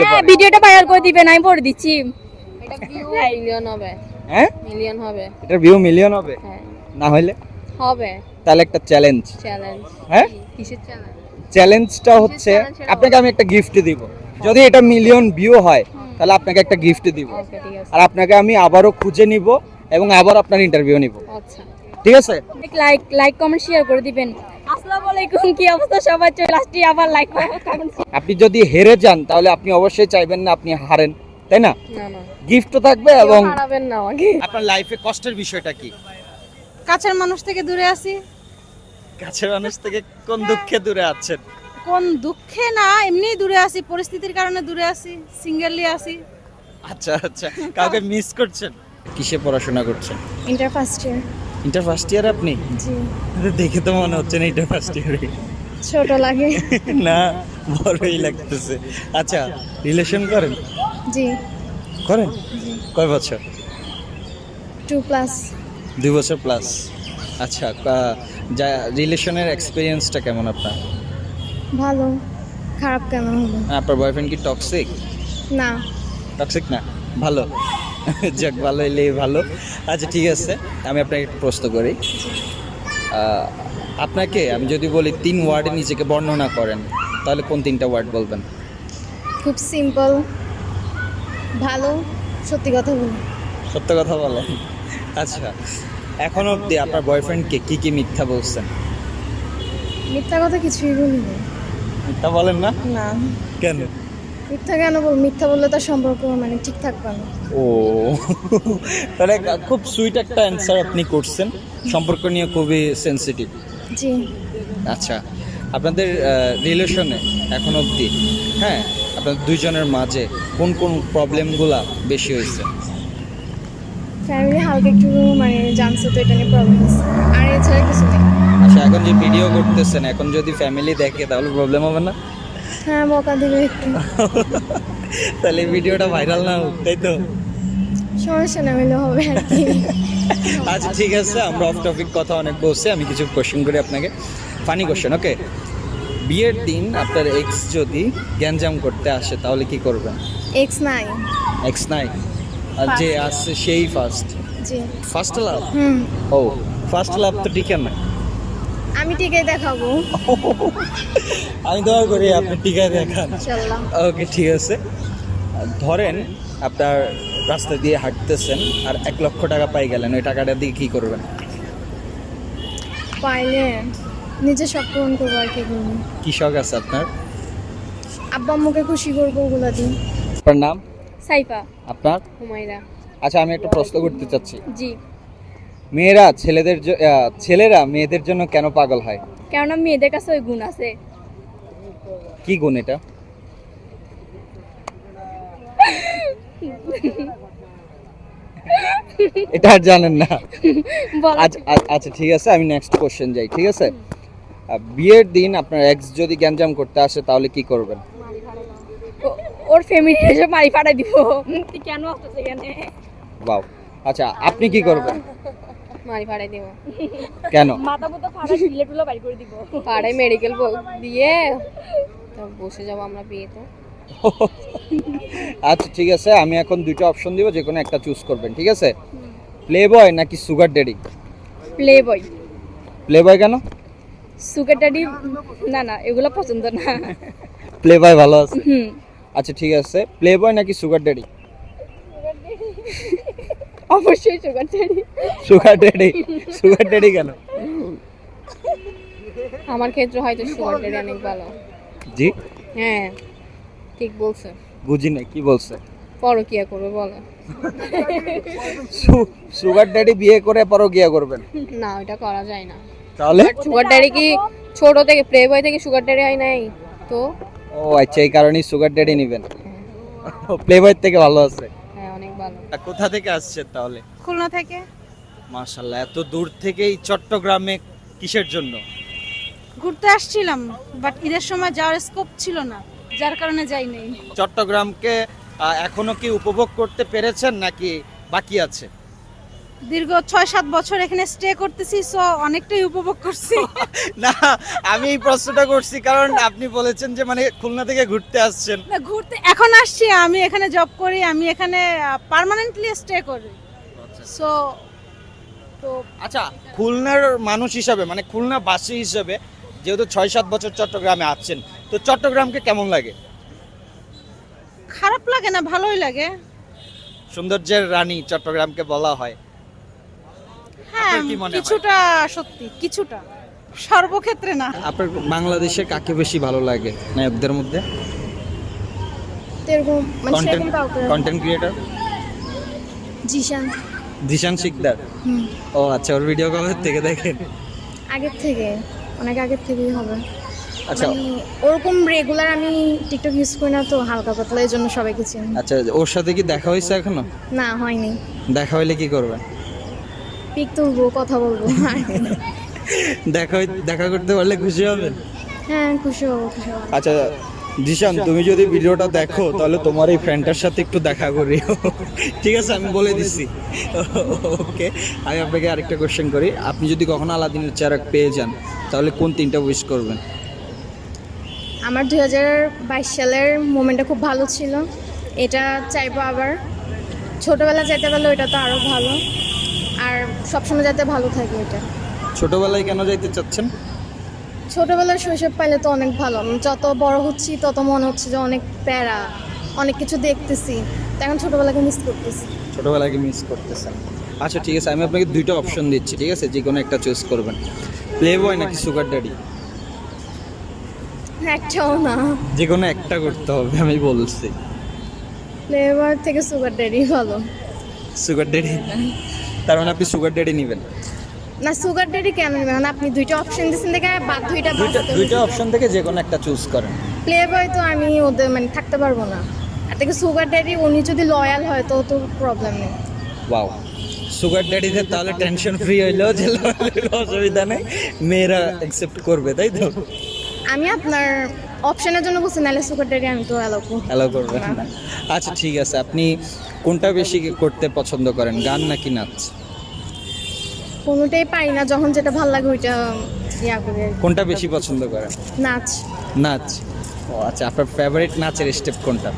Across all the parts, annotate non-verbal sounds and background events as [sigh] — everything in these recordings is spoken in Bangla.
হ্যাঁ ভিডিওটা ভাইরাল করে দিবেন আমি পড়ে দিচ্ছি। এটা ভিউ মিলিয়ন হবে। হ্যাঁ? মিলিয়ন হবে। এটার ভিউ মিলিয়ন হবে? হ্যাঁ। না হইলে? হবে। তাহলে একটা চ্যালেঞ্জ চ্যালেঞ্জ হ্যাঁ? কিসের চ্যালেঞ্জ চ্যালেঞ্জটা হচ্ছে আপনাকে আমি একটা গিফট দিব। যদি এটা মিলিয়ন ভিউ হয় তাহলে আপনাকে একটা গিফট দিব। আর আপনাকে আমি আবারও খুঁজে নিব এবং আবার আপনার ইন্টারভিউ নিব। আচ্ছা। ঠিক আছে? লাইক লাইক কমেন্ট শেয়ার করে দিবেন। আসসালামু আলাইকুম কি অবস্থা? সবার চলে আসছি আবার লাইক আপনি যদি হেরে যান তাহলে আপনি অবশ্যই চাইবেন না আপনি হারেন তাই না? না না। গিফটও থাকবে এবং হারাবেন না আমাকে। আপনার লাইফে কষ্টের বিষয়টা কি? কাছের মানুষ থেকে দূরে আছি। কাছের মানুষ থেকে কোন দুঃখে দূরে আছেন? কোন দুঃখে না এমনি দূরে আছি। পরিস্থিতির কারণে দূরে আছি সিঙ্গেললি আছি। আচ্ছা আচ্ছা। কাউকে মিস করছেন? কিসে পড়াশোনা করছেন? Inter first year inter first year আপনি? জি। দেখে তো মনে হচ্ছে না ইন্টার ফার্স্ট ইয়ারে ছোট লাগে। [laughs] না বড়ই লাগতেছে। আচ্ছা রিলেশন করেন? জি। করেন? কয় বছর? টু প্লাস দুই বছর প্লাস আচ্ছা যা রিলেশনের এক্সপিরিয়েন্সটা কেমন আপনার? ভালো। খারাপ কেন হলো? আপনার বয়ফ্রেন্ড কি টক্সিক না। টক্সিক না? ভালো। [laughs] যাক ভালো এলে ভালো। আচ্ছা ঠিক আছে আমি আপনাকে একটু প্রশ্ন করি। আপনাকে আমি যদি বলি তিন ওয়ার্ডে নিজেকে বর্ণনা করেন তাহলে কোন তিনটা ওয়ার্ড বলবেন? খুব সিম্পল ভালো সত্যি কথা বলি। সত্য কথা বলেন। আচ্ছা এখন অবধি আপনার বয়ফ্রেন্ডকে কি কি মিথ্যা বলছেন? মিথ্যা কথা কিছুই বলিনি। মিথ্যা বলেন না? না। কেন? মিথ্যা কেন বল? মিথ্যা বললে তার সম্পর্ক মানে ঠিক থাকবে না। ও। [laughs] তাহলে খুব সুইট একটা অ্যান্সার আপনি করছেন। সম্পর্ক নিয়ে খুবই সেন্সিটিভ জি। আচ্ছা আপনাদের রিলেশনে এখন অবধি হ্যাঁ আপনাদের দুইজনের মাঝে কোন কোন প্রবলেমগুলা বেশি হয়েছে? ফ্যামিলি হালকা একটু মানে জানছে তো এটা নিয়ে প্রবলেম আর এছাড়া কিছু নেই। আচ্ছা এখন যে ভিডিও করতেছেন এখন যদি ফ্যামিলি দেখে তাহলে প্রবলেম হবে না? হ্যাঁ বকা দিবে একটু। তাহলে ভিডিওটা ভাইরাল না হোক তাই তো? সমস্যা না হলে হবে আর কি। আচ্ছা ঠিক আছে আমরা অফ টপিক কথা অনেক বলছি আমি কিছু কোশ্চেন করি আপনাকে। ফানি কোশ্চেন ওকে বিয়ের দিন আপনার এক্স যদি গ্যাঞ্জাম করতে আসে তাহলে কি করবেন? এক্স নাই। এক্স নাই? আর যে আসছে সেই ফার্স্ট জি। ফার্স্ট লাভ হুম। ও ফার্স্ট লাভ তো টিকে না আমি ঠিকই দেখাবো। আমি দোয়া করি আপনি টিকায় দেখান। ওকে ঠিক আছে। ধরেন আপনার রাস্তা দিয়ে হাঁটতেছেন আর এক লক্ষ টাকা পাই গেলেন ওই টাকাটা দিয়ে কি করবেন? পাইলে নিজে সব পূরণ করব আর কি কি শখ আছে আপনার? আব্বা আম্মুকে খুশি করব ওগুলা দিন আপনার নাম? সাইফা। আপনার? হুমায়রা। আচ্ছা আমি একটা প্রশ্ন করতে চাচ্ছি। জি। মেয়েরা ছেলেদের ছেলেরা মেয়েদের জন্য কেন পাগল হয়? কেননা মেয়েদের কাছে ওই গুণ আছে। কি গুণ এটা? এটা আর জানেন না। আচ্ছা আচ্ছা ঠিক আছে আমি নেক্সট কোশ্চেন যাই ঠিক আছে? বিয়ের দিন আপনার এক্স যদি গ্যাঞ্জাম করতে আসে তাহলে কি করবেন? ওর ফ্যামিলি এসে মারি ফাটাই দিব। কেন আসতেছে এখানে? বাও আচ্ছা আপনি কি করবেন? মারি ভাড়াই দেবো। কেন? মাথা মতো ফাটা ঢিলে টুলে বাড়ি করে দিব। পাড়ায় মেডিকেল দিয়ে তো বসে যাব আমরা বিয়েতে। আচ্ছা ঠিক আছে আমি এখন দুটো অপশন দিব যে কোনো একটা চুজ করবেন ঠিক আছে? প্লে বয় নাকি sugar daddy play boy play boy কেন? সুগার ড্যাডি না না এগুলো পছন্দ না। প্লে বয় ভালো আছে? আচ্ছা ঠিক আছে। প্লে বয় নাকি সুগার ড্যাডি অবশ্যই sugar daddy sugar daddy sugar daddy কেন? আমার ক্ষেত্রে হয়তো সুগার ড্যাডি অনেক ভালো। জি? হ্যাঁ ঠিক বলছে। বুঝি না কি বলছে? পরকিয়া করবে বলো। সুগার ড্যাডি বিয়ে করে পরও গিয়া করবেন। না ওইটা করা যায় না। তাহলে? সুগার ড্যাডি কি ছোট থেকে প্লে বয় থেকে সুগার ড্যাডি হয় নাই? তো? ও আচ্ছা এই কারণেই সুগার ড্যাডি নেবেন। প্লে বয় থেকে ভালো আছে। ভালো। কোথা থেকে আসছেন তাহলে? খুলনা থেকে। মাশাল্লাহ এত দূর থেকে এই চট্টগ্রামে কিসের জন্য? ঘুরতে আসছিলাম বাট ঈদের সময় যাওয়ার স্কোপ ছিল না যার কারণে যাই নাই। চট্টগ্রামকে এখনও কি উপভোগ করতে পেরেছেন নাকি বাকি আছে? দীর্ঘ ছয় সাত বছর এখানে স্টে করতেছি সো অনেকটাই উপভোগ করছি। [laughs] না আমি এই প্রশ্নটা করছি কারণ আপনি বলেছেন যে মানে খুলনা থেকে ঘুরতে আসছেন। না ঘুরতে এখন আসছি আমি এখানে জব করি আমি এখানে পার্মানেন্টলি স্টে করি। সো তো আচ্ছা খুলনার মানুষ হিসাবে মানে খুলনা বাসী হিসাবে যেহেতু ছয় সাত বছর চট্টগ্রামে আছেন তো চট্টগ্রামকে কেমন লাগে? খারাপ লাগে না ভালোই লাগে। সৌন্দর্যের রানী চট্টগ্রামকে বলা হয় হ্যাঁ। আপনার কি মনে হয়? কিছুটা সত্যি কিছুটা। সর্বক্ষেত্রে না। আপনার বাংলাদেশে কাকে বেশি ভালো লাগে নায়কদের মধ্যে? এরকম মানে কন্টেন্ট সেরকম কাউকে কন্টেন্ট ক্রিয়েটর জিশান। দিশান শিকদার? হুম। ও আচ্ছা ওর ভিডিও কবে থেকে দেখেন। আগের থেকে অনেক আগের থেকেই হবে। আচ্ছা। মানে ওরকম রেগুলার আমি টিকটক ইউজ করি না তো হালকা পাতলা এই জন্য সবাইকে চিনি। আচ্ছা ওর সাথে কি দেখা হয়েছে এখনও? না হয়নি। দেখা হইলে কি করবেন পিক তুলবো কথা বলব। দেখা দেখা করতে পারলে খুশি হবেন হ্যাঁ খুশি হব খুশি হব। আচ্ছা জিশান তুমি যদি ভিডিওটা দেখো তাহলে তোমার এই ফ্রেন্ডটার সাথে একটু দেখা করিও। ঠিক আছে আমি বলে দিচ্ছি ওকে আমি আপনাকে আরেকটা কোশ্চেন করি। আপনি যদি কখনো আলাদিনের চেরাক পেয়ে যান তাহলে কোন তিনটা উইশ করবেন? আমার দুই হাজার বাইশ সালের মোমেন্টটা খুব ভালো ছিল। এটা চাইব আবার। ছোটোবেলা যেতে পারলে ওইটা তো আরও ভালো। সবসময় যাতে ভালো থাকে এটা। ছোটবেলায় কেন যাইতে চাচ্ছেন? ছোটোবেলার শৈশব পাইলে তো অনেক ভালো। যত বড় হচ্ছি তত মনে হচ্ছে যে অনেক প্যারা অনেক কিছু দেখতেছি। তো এখন ছোটোবেলাকে মিস করতেছি। ছোটবেলাকে মিস করতেছেন? আচ্ছা ঠিক আছে আমি আপনাকে দুইটা অপশন দিচ্ছি ঠিক আছে? যে কোনো একটা চুজ করবেন। প্লে বয় নাকি সুগার ড্যাডি একটাও না। যে কোনো একটা করতে হবে আমি বলছি। ফ্লেভার থেকে সুগার ড্যাডি ভালো। সুগার ড্যাডি তার মানে আপনি সুগার ড্যাডি নেবেন। না সুগার ড্যাডি কেন নেবেন? মানে আপনি দুইটা অপশন দিচ্ছেন দেখে বাদ দুইটা দুইটা দুইটা অপশন থেকে যে কোনো একটা চুজ করেন। প্লে বয় তো আমি ওদের মানে থাকতে পারব না। আর থেকে সুগার ড্যাডি উনি যদি লয়াল হয় তো তো প্রবলেম নেই। ওয়াও সুগার ড্যাডিদের তাহলে টেনশন ফ্রি হইলেও যে অসুবিধা নেই। মেয়েরা অ্যাকসেপ্ট করবে তাই তো? আমি আপনার অপশনের জন্য বলছেন নাহলে সুগার আমি তো অ্যালাউ করব। অ্যালাউ করবেন না আচ্ছা ঠিক আছে। আপনি কোনটা বেশি করতে পছন্দ করেন গান নাকি নাচ? কোনোটাই পাই না। যখন যেটা ভালো লাগে ওইটা ইয়া করি আর কি। কোনটা বেশি পছন্দ করেন? নাচ। নাচ। ও আচ্ছা আপনার ফেভারিট নাচের স্টেপ কোনটা?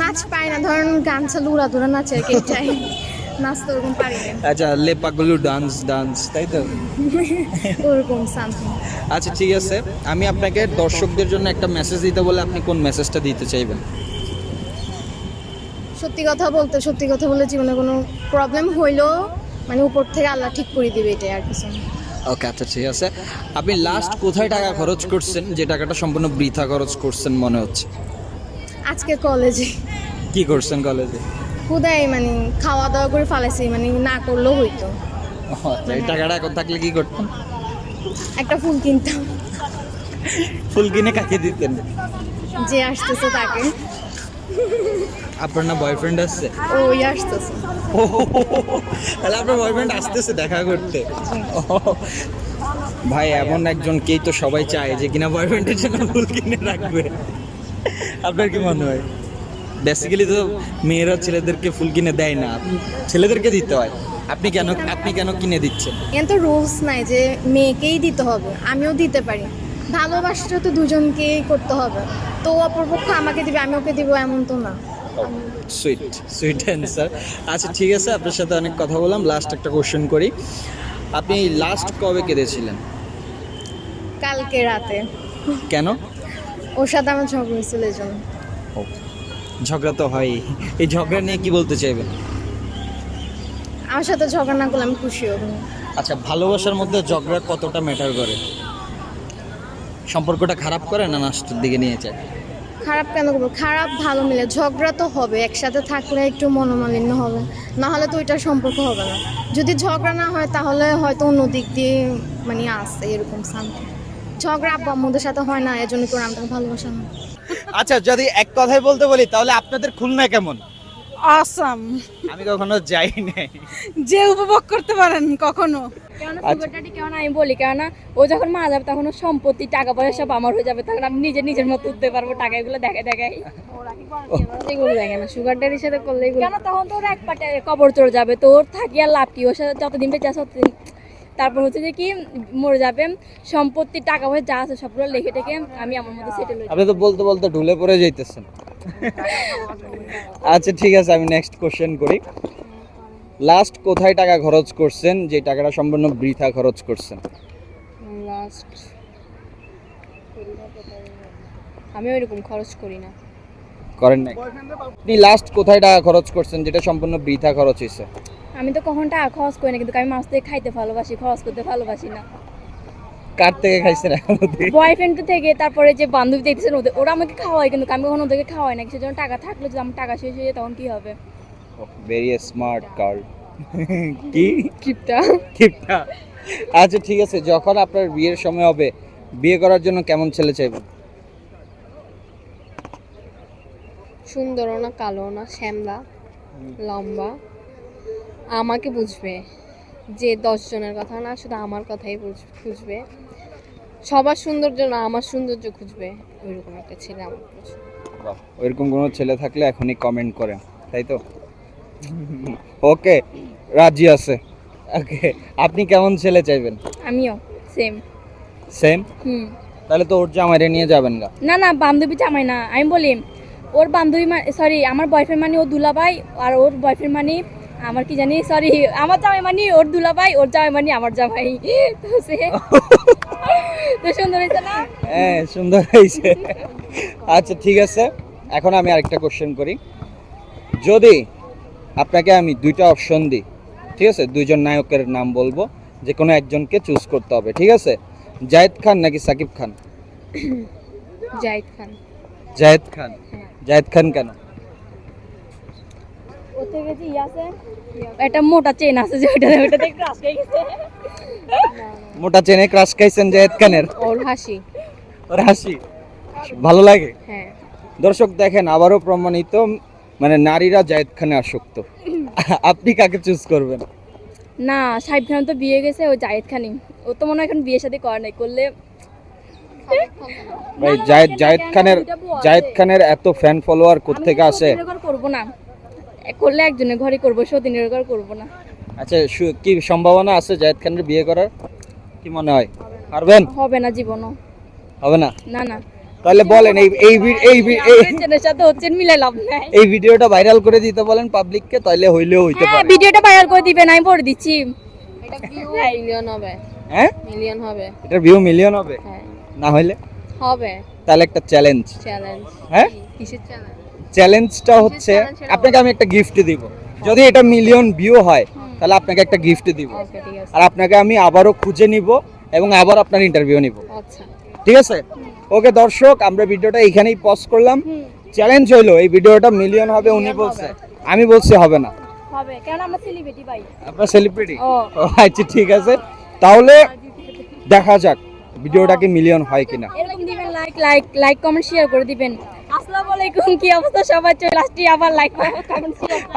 নাচ পাই না। ধরেন গান চালু উড়া ধরে নাচে আর কি এটাই নাচ তো ওরকম পারি না। আচ্ছা লেপাগুলো ডান্স ডান্স তাই তো? [laughs] ওরকম সামথিং আচ্ছা ঠিক আছে। আমি আপনাকে দর্শকদের জন্য একটা মেসেজ দিতে বলে আপনি কোন মেসেজটা দিতে চাইবেন? সত্যি কথা বলতে সত্যি কথা বলে জীবনে কোনো প্রবলেম হইলেও মানে উপর থেকে আল্লাহ ঠিক করে দিবে এটাই আর কিছু না। ওকে আচ্ছা ঠিক আছে। আপনি লাস্ট কোথায় টাকা খরচ করছেন? যে টাকাটা সম্পূর্ণ বৃথা খরচ করছেন মনে হচ্ছে। আজকে কলেজে কি করছেন কলেজে খুদাই মানে খাওয়া দাওয়া করে ফালাইছি মানে না করলেও হইতো। আচ্ছা এই টাকাটা এখন থাকলে কি করতেন একটা ফুল কিনতাম। ফুল কিনে কাকে দিতেন? যে আসতেছে তাকে। আপনার না বয়ফ্রেন্ড আসছে? ওই আসতেছে। তাহলে আপনার বয়ফ্রেন্ড আসতেছে দেখা করতে। ভাই এমন একজন একজনকেই তো সবাই চায় যে কিনা বয়ফ্রেন্ডের জন্য ফুল কিনে রাখবে। আপনার কি মনে হয়? বেসিক্যালি তো মেয়েরা ছেলেদেরকে ফুল কিনে দেয় না। ছেলেদেরকে দিতে হয়। আপনি কেন আপনি কেন কিনে দিচ্ছেন? এখানে তো রুলস নাই যে মেয়েকেই দিতে হবে আমিও দিতে পারি। ভালোবাসাটা তো দুজনকেই করতে হবে। তো অপরপক্ষ আমাকে দিবে আমি ওকে দিব এমন তো না। সুইট সুইট অ্যান্সার আচ্ছা ঠিক আছে আপনার সাথে অনেক কথা বললাম। লাস্ট একটা কোশ্চেন করি। আপনি লাস্ট কবে কেঁদেছিলেন? কালকে রাতে। কেন? ওর সাথে আমার ঝগড়া হয়েছিল এই জন্য। ঝগড়া তো হয়। এই ঝগড়া নিয়ে কি বলতে চাইবেন আমার সাথে ঝগড়া না করলে আমি খুশি হব আচ্ছা ভালোবাসার মধ্যে ঝগড়া কতটা ম্যাটার করে? সম্পর্কটা খারাপ করে না নষ্টের দিকে নিয়ে যায়? খারাপ কেন করব? খারাপ ভালো মিলে। ঝগড়া তো হবে একসাথে থাকলে একটু মনোমালিন্য হবে। না হলে তো ওইটার সম্পর্ক হবে না। যদি ঝগড়া না হয় তাহলে হয়তো অন্য দিক দিয়ে মানে আসে এরকম সামথিং। ঝগড়া আব্বা আম্মুদের সাথে হয় না এজন্য করে আমি ভালোবাসা না? আচ্ছা যদি এক কথায় বলতে বলি তাহলে আপনাদের খুলনা কেমন? অসাম আমি কখনো যাই নাই যে উপভোগ করতে পারেন কখনো। কেননা আচ্ছা। সুগার ড্যাডি কেন আমি বলি কেননা ও যখন মারা যাবে তখন সম্পত্তি টাকা পয়সা সব আমার হয়ে যাবে তখন আমি নিজে নিজের মতো উঠতে পারব টাকা এগুলো দেখে দেখাই। এগুলো দেখে না সুগার ড্যাডির সাথে করলে কেন তখন তো এক পাটে কবর চলে যাবে তো ওর থাকি আর লাভ কি? ওর সাথে যতদিন বেঁচে আছে ততদিন তারপর হচ্ছে যে কি মরে যাবে সম্পত্তি টাকা পয়সা যা আছে সবগুলো লিখে টেকে আমি আমার মধ্যে সেটেল যাব। আপনি তো বলতে বলতে ঢুলে পড়ে যাইতেছেন। আচ্ছা ঠিক আছে আমি নেক্সট কোশ্চেন করি। লাস্ট কোথায় টাকা খরচ করছেন? যে টাকাটা সম্পূর্ণ বৃথা খরচ করছেন। লাস্ট আমি ওইরকম খরচ করি না। করেন নাই। আপনি লাস্ট কোথায় টাকা খরচ করছেন? যেটা সম্পূর্ণ বৃথা খরচ হয়েছে আমি তো কখন টাকা খরচ করি না কিন্তু আমি মাছ থেকে খাইতে ভালোবাসি খরচ করতে ভালোবাসি না। কার থেকে খাইছেন এখন বয়ফ্রেন্ড থেকে তারপরে যে বান্ধবী দেখতেছেন ওদের ওরা আমাকে খাওয়ায় কিন্তু আমি কখনো ওদেরকে খাওয়াই না। সেজন্য টাকা থাকলে যদি আমার টাকা শেষ হয়ে যায় তখন কি হবে? ভেরি স্মার্ট গার্ল কি? কিপটা। কিপটা। আচ্ছা ঠিক আছে যখন আপনার বিয়ের সময় হবে বিয়ে করার জন্য কেমন ছেলে চাইবেন সুন্দরও না কালো না শ্যামলা লম্বা। আমাকে বুঝবে যে দশ জনের কথা না শুধু আমার কথাই খুঁজবে। সবার সৌন্দর্য না আমার সৌন্দর্য খুঁজবে। ওইরকম একটা ছেলে আমার ওইরকম কোনো ছেলে থাকলে এখনই কমেন্ট করে তাই তো? [laughs] ওকে রাজি আছে। ওকে আপনি কেমন ছেলে চাইবেন? আমিও সেম সেম হুম। তাহলে তো ওর জামাইরে নিয়ে যাবেন গা। না না বান্ধবী জামাই না আমি বলি ওর বান্ধবী সরি আমার বয়ফ্রেন্ড মানে ও দুলাভাই আর ওর বয়ফ্রেন্ড মানে আমার কি জানি সরি আমার জামাই মানে ওর দুলাভাই ওর জামাই মানে আমার জামাই। তো সে তো সুন্দর হয়েছে না? হ্যাঁ সুন্দর হয়েছে। আচ্ছা ঠিক আছে। এখন আমি আরেকটা কোশ্চেন করি। যদি আপনাকে আমি দুইটা অপশন দিই ঠিক আছে? দুইজন নায়কের নাম বলব যে কোনো একজনকে চুজ করতে হবে ঠিক আছে? জায়েদ খান নাকি সাকিব খান? জাহিদ খান। জায়েদ খান। জায়েদ খান কেন? থেকে একটা মোটা চেন আছে যে ওইটা ওইটাতে ক্রাশ গেছে। মোটা চেনে ক্রাশ খাইছেন জায়েদ খানের ওর হাসি। ওর হাসি? ভালো লাগে? হ্যাঁ। দর্শক দেখেন আবারও প্রমাণিত মানে নারীরা জায়েদ খানে আসক্ত। আপনি কাকে চুজ করবেন? না সাহেব খান তো বিয়ে গেছে ও জায়েদ খানি ও তো মনে হয় এখন বিয়ে শাদী করে নাই করলে ভাই জায়েদ জায়েদ খানের। জায়েদ খানের এত ফ্যান ফলোয়ার আমি কোত্থেকে আসে? করব না। করলে একজনের ঘরে করব সতীনের ঘর করব না। আচ্ছা কি সম্ভাবনা আছে জায়েদ খানের বিয়ে করার? কি মনে হয়? পারবেন? হবে না জীবনও। হবে না? না না। তাহলে বলেন এই এই এই এই সাথে হচ্ছে মিলে লাভ নাই। এই ভিডিওটা ভাইরাল করে দিতে বলেন পাবলিককে তাহলে হইলেও হইতে হ্যাঁ পারে। ভিডিওটা ভাইরাল করে দিবেন আমি পড়ে দিচ্ছি। এটা ভিউ মিলিয়ন হবে। হ্যাঁ? মিলিয়ন হবে। এটা ভিউ মিলিয়ন হবে? হ্যাঁ। না হইলে? হবে। তাহলে একটা চ্যালেঞ্জ চ্যালেঞ্জ হ্যাঁ? কিসের চ্যালেঞ্জ চ্যালেঞ্জটা হচ্ছে আপনাকে আমি একটা গিফট দিব। যদি এটা মিলিয়ন ভিউ হয় তাহলে আপনাকে একটা গিফট দিব। আর আপনাকে আমি আবারও খুঁজে নিব এবং আবার আপনার ইন্টারভিউ নিব। আচ্ছা। ঠিক আছে? ওকে দর্শক আমরা ভিডিওটা এখানেই পজ করলাম। চ্যালেঞ্জ হইল এই ভিডিওটা মিলিয়ন হবে উনি বলছে। আমি বলছি হবে না। হবে কেন আমরা সেলিব্রিটি ভাই। আপনার সেলিব্রিটি ও। আচ্ছা ঠিক আছে। তাহলে দেখা যাক ভিডিওটা কি মিলিয়ন হয় কিনা। এরকম দিবেন like like like comment share করে দিবেন। আসসালামু আলাইকুম কি অবস্থা? সবার চলে আসছি আবার লাইক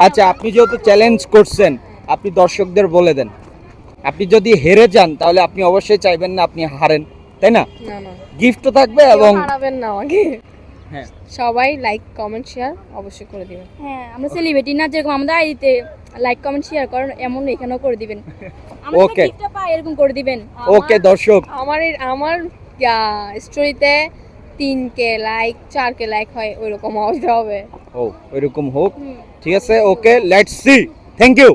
আচ্ছা আপনি যেহেতু চ্যালেঞ্জ করছেন আপনি দর্শকদের বলে দেন। আপনি যদি হেরে যান তাহলে আপনি অবশ্যই চাইবেন না আপনি হারেন তাই না? না না। গিফটও থাকবে এবং হারাবেন না আমাকে। হ্যাঁ। সবাই লাইক কমেন্ট শেয়ার অবশ্যই করে দিবেন। হ্যাঁ আমরা সেলিব্রিটি না যেরকম আমাদের আইডিতে লাইক কমেন্ট শেয়ার করেন এমন এখানেও করে দিবেন। পাই এরকম করে দিবেন। ওকে দর্শক। আমার আমার স্টোরিতে তিন কে লাইক চার কে লাইক হয় ওইরকম রকম হবে। ও ওইরকম হোক। ঠিক আছে okay let's see thank you